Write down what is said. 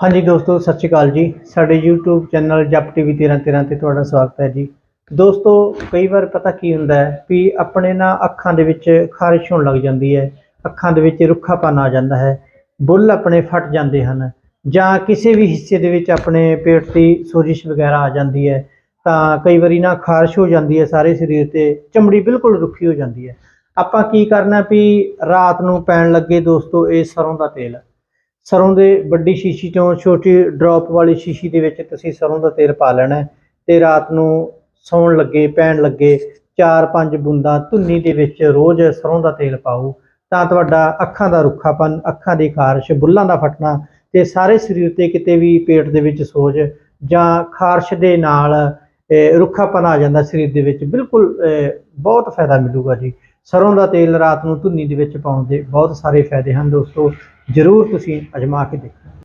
ਹਾਂਜੀ ਦੋਸਤੋ, ਸਤਿ ਸ਼੍ਰੀ ਅਕਾਲ ਜੀ। ਸਾਡੇ YouTube ਚੈਨਲ ਜਪ ਟੀਵੀ 1313 ਤੇ ਤੁਹਾਡਾ ਸਵਾਗਤ ਹੈ ਜੀ। ਦੋਸਤੋ, ਕਈ ਵਾਰ ਪਤਾ ਕੀ ਹੁੰਦਾ ਹੈ ਵੀ ਆਪਣੇ ਨਾ ਅੱਖਾਂ ਦੇ ਵਿੱਚ ਖਾਰਿਸ਼ ਹੋਣ ਲੱਗ ਜਾਂਦੀ ਹੈ, ਅੱਖਾਂ ਦੇ ਵਿੱਚ ਰੁੱਖਾਪਨ ਆ ਜਾਂਦਾ ਹੈ, ਬੁੱਲ ਆਪਣੇ ਫਟ ਜਾਂਦੇ ਹਨ ਜਾਂ ਕਿਸੇ ਵੀ ਹਿੱਸੇ ਦੇ ਵਿੱਚ ਆਪਣੇ ਪੇਟ ਦੀ ਸੋਜਿਸ਼ ਵਗੈਰਾ ਆ ਜਾਂਦੀ ਹੈ, ਤਾਂ ਕਈ ਵਾਰੀ ਨਾ ਖਾਰਿਸ਼ ਹੋ ਜਾਂਦੀ ਹੈ ਸਾਰੇ ਸਰੀਰ ਤੇ, ਚਮੜੀ ਬਿਲਕੁਲ ਰੁੱਖੀ ਹੋ ਜਾਂਦੀ ਹੈ। ਆਪਾਂ ਕੀ ਕਰਨਾ ਵੀ ਰਾਤ ਨੂੰ ਪੈਣ ਲੱਗੇ ਦੋਸਤੋ, ਇਹ ਸਰੋਂ ਦਾ ਤੇਲ। ਸਰੋਂ ਦੇ ਵੱਡੀ ਸ਼ੀਸ਼ੀ ਤੋਂ ਛੋਟੀ ਡ੍ਰੌਪ ਵਾਲੀ ਸ਼ੀਸ਼ੀ ਦੇ ਵਿੱਚ ਤੁਸੀਂ ਸਰੋਂ ਦਾ ਤੇਲ ਪਾ ਲੈਣਾ ਹੈ ਤੇ ਰਾਤ ਨੂੰ ਸੌਣ ਲੱਗੇ, ਪੈਣ ਲੱਗੇ 4-5 ਬੂੰਦਾਂ ਧੁੰਨੀ ਦੇ ਵਿੱਚ ਰੋਜ਼ ਸਰੋਂ ਦਾ ਤੇਲ ਪਾਓ, ਤਾਂ ਤੁਹਾਡਾ ਅੱਖਾਂ ਦਾ ਰੁੱਖਾਪਨ, ਅੱਖਾਂ ਦੀ ਖਾਰਸ਼, ਬੁੱਲਾਂ ਦਾ ਫਟਣਾ ਤੇ ਸਾਰੇ ਸਰੀਰ ਤੇ ਕਿਤੇ ਵੀ ਪੇਟ ਦੇ ਵਿੱਚ ਸੋਜ ਜਾਂ ਖਾਰਸ਼ ਦੇ ਨਾਲ ਰੁੱਖਾਪਨ ਆ ਜਾਂਦਾ ਸਰੀਰ ਦੇ ਵਿੱਚ, ਬਿਲਕੁਲ ਬਹੁਤ ਫਾਇਦਾ ਮਿਲੂਗਾ ਜੀ। ਸਰੋਂ ਦਾ ਤੇਲ ਰਾਤ ਨੂੰ ਧੁੰਨੀ ਦੇ ਵਿੱਚ ਪਾਉਣ ਦੇ ਬਹੁਤ ਸਾਰੇ ਫਾਇਦੇ ਹਨ। ਦੋਸਤੋ, ਜਰੂਰ ਤੁਸੀਂ ਅਜਮਾ ਕੇ ਦੇਖੋ।